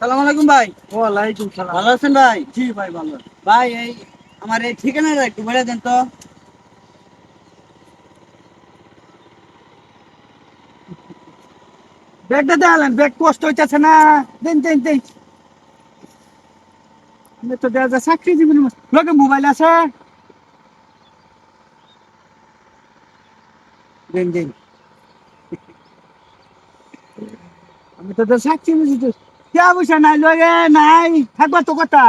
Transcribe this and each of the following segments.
সালাম আলাইকুম ভাই। ওয়ালাইকুম সালাম। ভালো আছেন ভাই? জি ভাই ভালো ভাই এই আমার এই ঠিকানাটা একটু বলে দেন তো। ব্যাগটা দেখালেন ব্যাগ কষ্ট হইতেছে না। দেন দেন দেন। তো দেওয়া যায় চাকরি জীবন লোকে মোবাইল আছে? দেন দেন। আমি তো চাকরি বুঝি কে বুঝে নাই, লয়ে নাই, থাকবা তো কথা।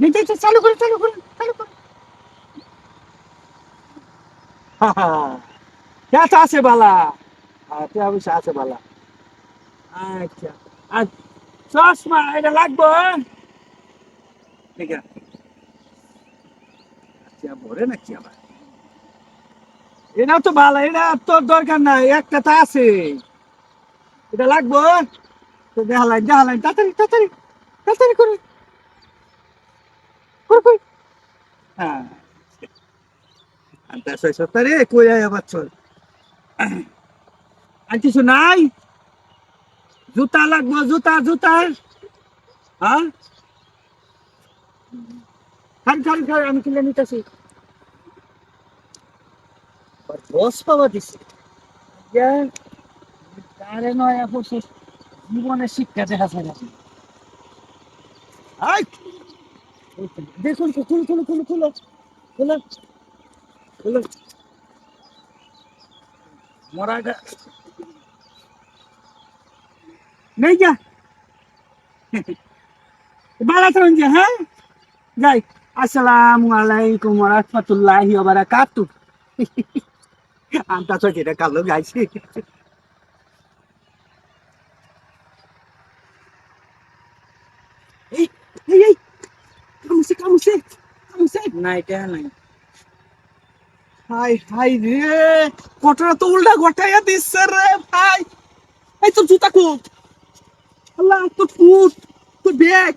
চালু চালু করে চালু করে। হ্যাঁ আছে বালা? হ্যাঁ আছে বালা। আচ্ছা আর চশমা এটা লাগবো ঠিক আছে। আচ্ছা আবার? এটাও তো ভালো, এটা তোর দরকার নাই, একটা তো আছে। এটা লাগবো? তো দেখালাই দেখালাই তাড়াতাড়ি তাড়াতাড়ি তাড়াতাড়ি করে। হ্যাঁ। কই আয় চল। আর কিছু নাই? জুতা লাগবো, জুতা জুতা। হ্যাঁ? খান খান খান, আমি কিনে নিতেছি। বস পাওয়া দিছে ইয়া, তারে নয় বসে জীবনে শিক্ষা দেখা যায় না আই দেখুন তো, খুলো খুলো খুলো খুলো খুলো খুলো মরা গা নেই যা ভালো থাকুন যে হ্যাঁ যাই আসসালামু আলাইকুম রহমতুল্লাহি ওয়া গাইছি। এটা নাই। হাই হাই রে কটরা তো উল্টা গটাইয়া দিচ্ছে রে ভাই। এই তোর জুতা কো আল্লাহ তোর ফুট তোর ব্যাগ।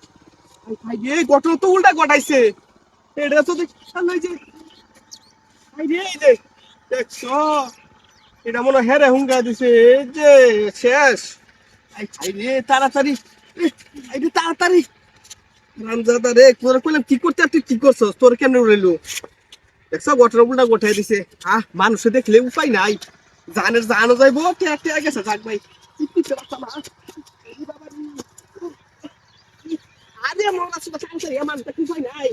হাই হাই রে গটরা তো উল্টা গটাইছে। এটা তো যে। রে দেখ। দেখছ? এটা মনে হয় হেরে হুঙ্গা দিছে। যে শেষ। হাই তাড়াতাড়ি। এ, এই রে তাড়াতাড়ি। রামজাদা রে তোর কইলাম কি করতে তুই কি করছস? তোর কেন রইল দেখছ গোটরা উল্টা গোঠাই দিছে। আহ মানুষে দেখলে উপায় নাই। জানের জানো যাইবো কে কে গেছে? যাক ভাই। আরে মন আছে তো চান্স রে মানুষ উপায় নাই।